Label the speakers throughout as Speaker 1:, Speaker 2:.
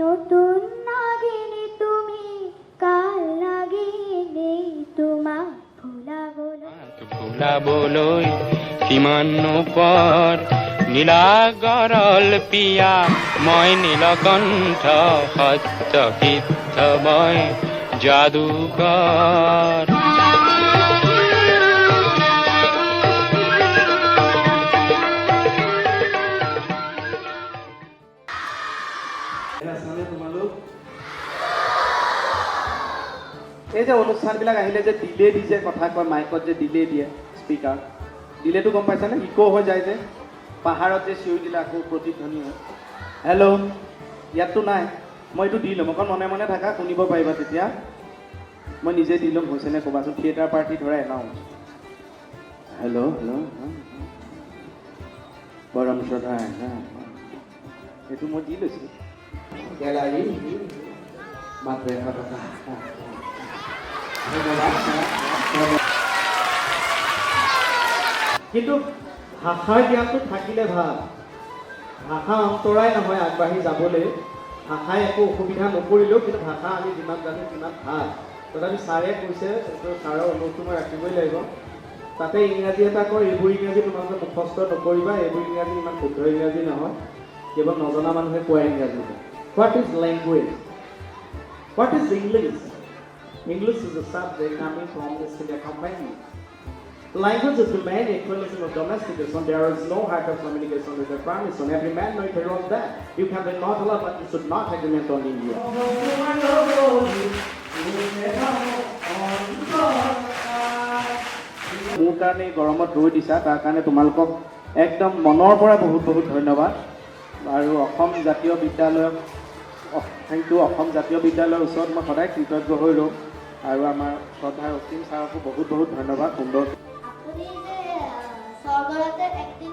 Speaker 1: নতুন নাগিনী তুমি, কাল নাগিনী তোমাক ভুলাবলৈ
Speaker 2: ভুলাবলৈ কিমান পৰ নীলাগৰল পিয়া মই নীলকণ্ঠ সত্য সিদ্ধ মই যাদুকৰ
Speaker 3: এই যে অনুষ্ঠানবিলাক আহিলে যে ডিলে দি যে কথা কয় মাইকত যে ডিলে দিয়ে স্পীকাৰ ডিলেটো গম পাইছানে ইক' হৈ যায় যে। পাহাৰত যে চিঞৰি দিলে আকৌ প্ৰতিধ্বনি হয়। হেল্ল' ইয়াততো নাই। মই এইটো দি ল'ম। অকণ মনে মনে থাকা, শুনিব পাৰিবা তেতিয়া। মই নিজে দি ল'ম হৈছেনে ক'বাচোন? থিয়েটাৰ পাৰ্টি ধৰা এনাউন্স হেল্ল' হেল্ল' পৰম শ্ৰদ্ধা এইটো মই দি লৈছোঁ। কিন্তু ভাষাৰ জ্ঞানটো থাকিলে ভাল। ভাষা অন্তৰাই নহয় আগবাঢ়ি যাবলৈ। ভাষাই একো অসুবিধা নকৰিলেও কিন্তু ভাষা আমি যিমান জানো সিমান ভাল। তথাপি ছাৰে কৈছে এইটো ছাৰৰ অনুৰোধটো মই ৰাখিবই লাগিব। তাতে ইংৰাজী এটা কয় এইবোৰ ইংৰাজী তোমালোকে মুখস্থ নকৰিবা এইবোৰ ইংৰাজী ইমান শুদ্ধ ইংৰাজী নহয়। কেৱল নজনা মানুহে কোৱা ইংৰাজী What is language what is English English is a subject coming from the India company. Language is the main equalism of domestication. There is no heart of communication with the permission. Every man may of that. You can be not allowed, but you should not agreement on India. মোৰ কাৰণে এই গৰমত ৰৈ দিছা তাৰ কাৰণে তোমালোকক একদম মনৰ পৰা বহুত বহুত ধন্যবাদ আৰু অসম জাতীয় বিদ্যালয়ক থেংক ইউ অসম জাতীয় বিদ্যালয়ৰ ওচৰত মই সদায় কৃতজ্ঞ হৈ ৰ'ম আৰু আমাৰ শ্ৰদ্ধাৰ অসীম ছাৰকো বহুত বহুত ধন্যবাদ, সুন্দৰ।
Speaker 1: এক্টিং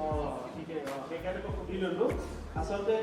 Speaker 3: সেইকাৰণে মই সুধি ল'লোঁ আচলতে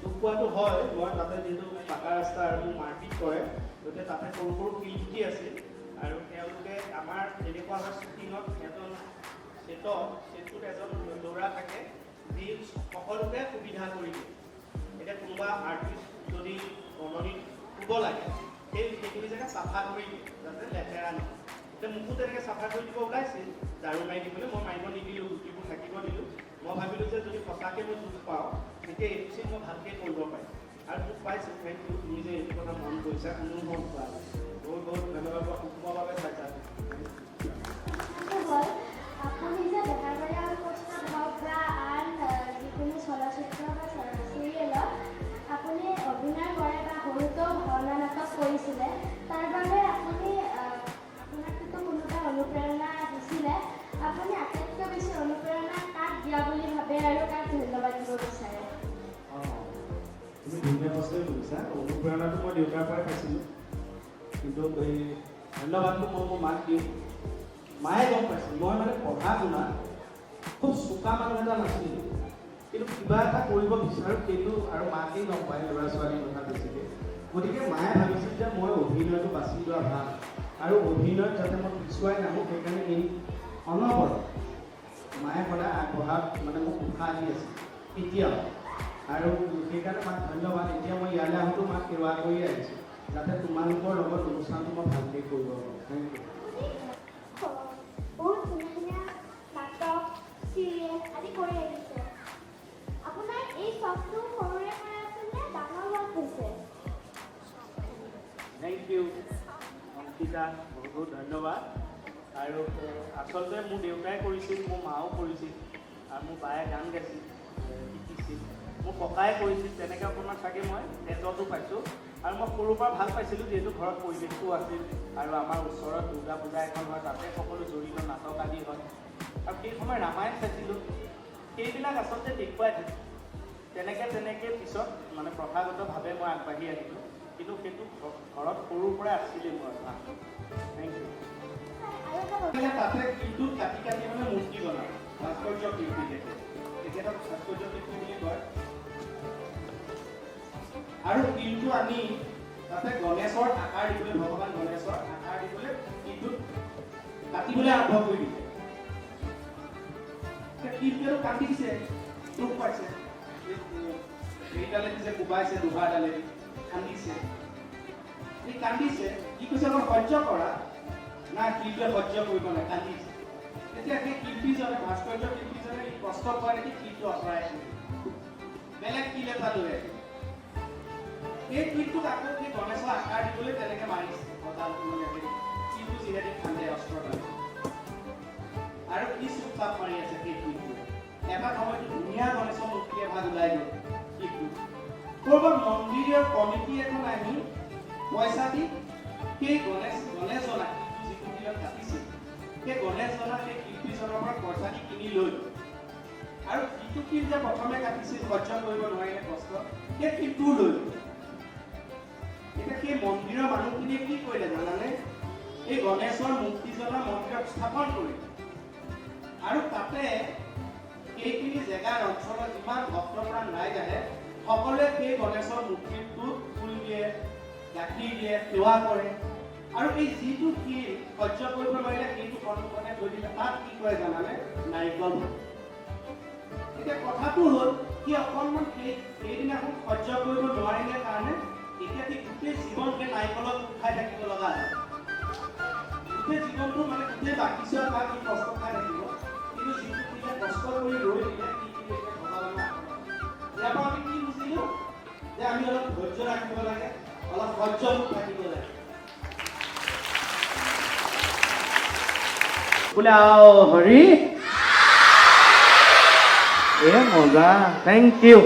Speaker 3: দুখ পোৱাটো হয় মই তাতে যিহেতু পাকা ৰাস্তা আৰু মাৰপিট কৰে গতিকে তাতে সৰু সৰু শিলগুটি আছিল আৰু তেওঁলোকে আমাৰ যেনেকুৱা হয় শ্বুটিঙত এজন চেত চেতটোত এজন ল'ৰা থাকে যি সকলোকে সুবিধা কৰি দিয়ে এতিয়া কোনোবা আৰ্টিষ্ট যদি বননিত শুব লাগে সেই সেইখিনি জেগা চাফা কৰি দিয়ে যাতে লেতেৰা নহয় মোকো তেনেকৈ চাফা কৰি দিব ওলাইছিল ঝাৰু মাৰি দিবলৈ, মই মাৰিব নিদিলোঁ গুটিবোৰ থাকিব দিলোঁ। মই ভাবিলোঁ যে যদি সঁচাকৈ মই দুখ পাওঁ, তেতিয়া এইটো চিন মই ভালকৈ কৰিব পাৰিম। আৰু দুখ পাইছোঁ থেংক ইউ তুমি যে এইটো কথা মন কৰিছা কোনো মন পোৱা। বহুত বহুত ধন্যবাদ। কিন্তু এই ধন্যবাদটো মই মোৰ মাক দিওঁ মায়ে গম পাইছিল মই মানে পঢ়া শুনা খুব চোকা মানুহ এটা নাছিলোঁ কিন্তু কিবা এটা কৰিব বিচাৰোঁ সেইটো আৰু মাকেই গম পায় ল'ৰা ছোৱালীৰ কথা বেছিকৈ গতিকে মায়ে ভাবিছিল যে মই অভিনয়টো বাছি লোৱা ভাল আৰু অভিনয়ত যাতে মই পিছুৱাই নাহোঁ সেইকাৰণে এই অনবৰত মায়ে সদায় আগবঢ়াত মানে মোক উৎসাহ দি আছে এতিয়াও আৰু সেইকাৰণে মাক ধন্যবাদ এতিয়া মই ইয়ালৈ আহোঁতো মাক সেৱা কৰি আহিছোঁ যাতে তোমালোকৰ লগত অনুষ্ঠানটো মই ভালকৈ কৰিব পাৰোঁ। থেংক ইউ
Speaker 1: বহুত ধুনীয়া ধুনীয়া নাটক চিৰিয়েল আদি কৰি আহিছে। আপোনাৰ এই চখটো সৰুৰে পৰা আছিল ডাঙৰ হোৱাত হৈছে?
Speaker 3: Thank you Ankita. বহুত বহুত ধন্যবাদ। আৰু আচলতে মোৰ দেউতাই কৰিছিল মোৰ মাও কৰিছিল আৰু মোৰ বায়ে গান গাইছিল। ককাই কৰিছিল তেনেকৈ অকণমান চাগে মই তেজতো পাইছোঁ। আৰু মই সৰুৰ পৰা ভাল পাইছিলোঁ যিহেতু ঘৰত পৰিৱেশটো আছিল আৰু আমাৰ ওচৰত দুৰ্গা পূজা এখন হয় তাতে সকলো জড়িত নাটক আদি হয়। আৰু সেই সময়ত ৰামায়ণ চাইছিলোঁ। সেইবিলাক আচলতে দেখুৱাই থাকে তেনেকৈ তেনেকৈ পিছত মানে প্ৰথাগতভাৱে মই আগবাঢ়ি আহিলোঁ। কিন্তু সেইটো ঘৰত সৰুৰ পৰাই আছিলেই মোৰ থেংক ইউ তাতে শিলটোত কাটি কাটি মানে মূৰ্তি বনাওঁ ভাস্কৰ্য শিল্পী দেখে। আৰু শিলটো আনি তাতে গণেশৰ আকাৰ দিবলৈ ভগৱান গণেশৰ আকাৰ দিবলৈ শিলটোত কাটিবলৈ আৰম্ভ কৰি দিছে। শিলটোৱেতো কাটিছে দুখ পাইছে। হেৰিডালে দিছে কোবাইছে লোহাৰডালে কান্দিছে সি কান্দিছে কি কৈছে মই সহ্য কৰা। না শিল্পীয়ে সহ্য কৰিব নাই, কান্দিছে। তেতিয়া সেই শিল্পীজনে ভাস্কৰ্য শিল্পীজনে কষ্ট পোৱা দেখি শিলটো আঁতৰাই বেলেগ শিল এটা লৈ আহিলে। শিলটোক আকৌ সেই গণেশৰ আকাৰ দিবলৈ তেনেকে মাৰিছে সজালটো মানে সেই শিলটো যিহেতু খান্দে অস্ত্ৰডাল আৰু কি চাপ মাৰি আছে সেই শিলটোৱে এটা সময়ত ধুনীয়া গণেশৰ মূৰ্তি এভাগ ওলাই গ'ল শিলটো ক'ৰবাত মন্দিৰৰ কমিটি এখন আহি পইচা দি সেই গণেশ গণেশজনা যিটো শিলত কাটিছিল সেই গণেশজনা সেই শিল্পীজনৰ পৰা পইচা দি কিনি লৈ। আৰু যিটো শিল যে প্ৰথমে কাটিছিল সহ্য কৰিব নোৱাৰিলে কষ্ট। সেই শিলটোও লৈ। সেই মন্দিৰৰ মানুহখিনিয়ে কি কৰিলে জানানে? এই গণেশৰ মূৰ্তিজনা মন্দিৰত স্থাপন কৰিলে। আৰু তাতে সেইখিনি জেগাৰ অঞ্চলত যিমান ভক্তপ্ৰাণ ৰাইজ আহে সকলোৱে সেই গণেশৰ মূৰ্তিটোত ফুল দিয়ে, গাখীৰ দিয়ে, সেৱা কৰে। আৰু এই যিটো শিল সহ্য কৰিব নোৱাৰিলে, সেইটো সন্মুখতে থৈ দিলে। তাত কি কৰে জানানে? নাৰিকল। এতিয়া কথাটো হ'ল সি অকণমান সেই সেইদিনাখন সহ্য কৰিব নোৱাৰিলে কাৰণে এতিয়া সি গোটেই জীৱন সেই নাৰিকলত উঠাই থাকিব লগা হয়। গোটেই জীৱনটো মানে কষ্ট খাই থাকিব। হৰি? এ, মজা। Thank you